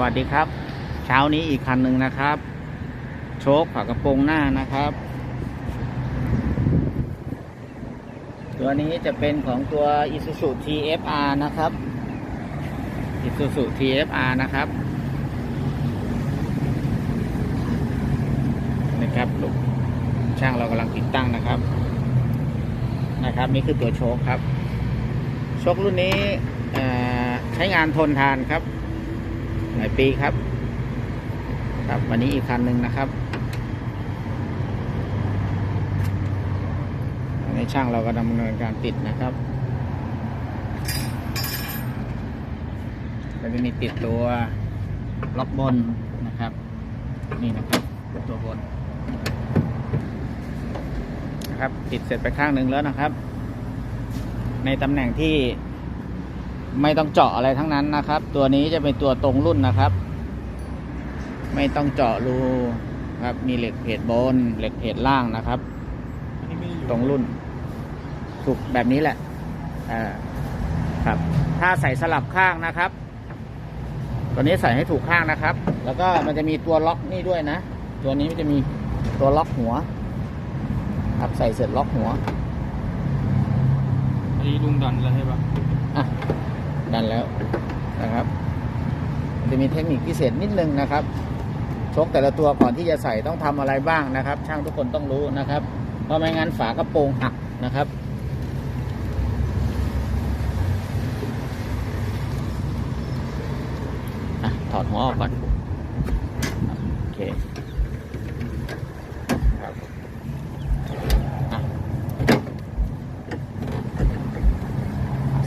วัสดีครับ เช้านี้อีกคันหนึ่งนะครับ โชคฝากระโปรงหน้านะครับ ตัวนี้จะเป็นของตัว Isuzu TFR นะครับ Isuzu TFR นะครับนะครับลูกช่างเรากำลังติดตั้งนะครับ นะครับ นี่คือตัวโชคครับ โชครุ่นนี้ใช้งานทนทานครับ หลายปีครับ ครับวันนี้อีกคันหนึ่งนะครับในช่างเราก็ดำเนินการติดนะครับแล้วก็มีติดตัวล็อกบนนะครับ นี่นะครับตัวบนนะครับติดเสร็จไปข้างหนึ่งแล้วนะครับ ในตำแหน่งที่ ไม่ต้องเจาะอะไรทั้งนั้นนะครับ ตัวนี้จะเป็นตัวตรงรุ่นนะครับ ไม่ต้องเจาะรูครับมีเหล็กเพจบนเหล็กเพจล่างนะครับอันนี้ไม่ได้อยู่ตรงรุ่นถูกแบบนี้แหละอ่าครับ ถ้าใส่สลับข้างนะครับ ตัวนี้ใส่ให้ถูกข้างนะครับ แล้วก็มันจะมีตัวล็อกนี่ด้วยนะ ตัวนี้มันจะมีตัวล็อกหัว ครับใส่เสร็จล็อกหัวอันนี้ลุงดันแล้วใช่ปะอะ ดันแล้วนะครับจะมีเทคนิคพิเศษนิดนึงนะครับชกแต่ละตัวก่อนที่จะใส่ต้องทำอะไรบ้างนะครับ ช่างทุกคนต้องรู้นะครับ เพราะไม่งั้นฝากระโปรงหักนะครับอถอดหัวออกก่อนโอเค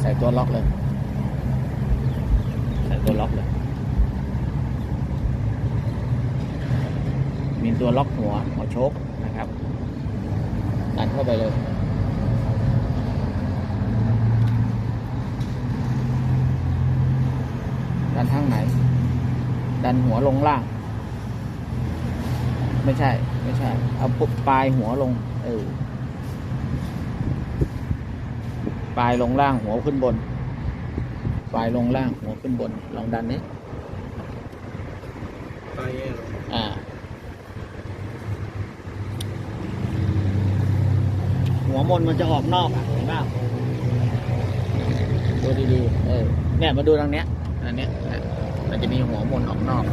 ใส่ตัวล็อกเลย ตัวล็อกเลย มีตัวล็อกหัวหัวโชคนะครับดันเข้าไปเลยดันทางไหน ดันหัวลงล่าง ไม่ใช่ ไม่ใช่ เอาปุ๊บปลายหัวลง เออ ปลายลงล่างหัวขึ้นบน ปลายลงล่างหัวขึ้นบน ลองดันนี้ตายแย่หรออ่าหัวมนมันจะออกนอกอะเห็นป่ะดูดีๆเออเนี่ยมาดูทางเนี้ยอันเนี้ยนะมันจะมีหัวมนออกนอก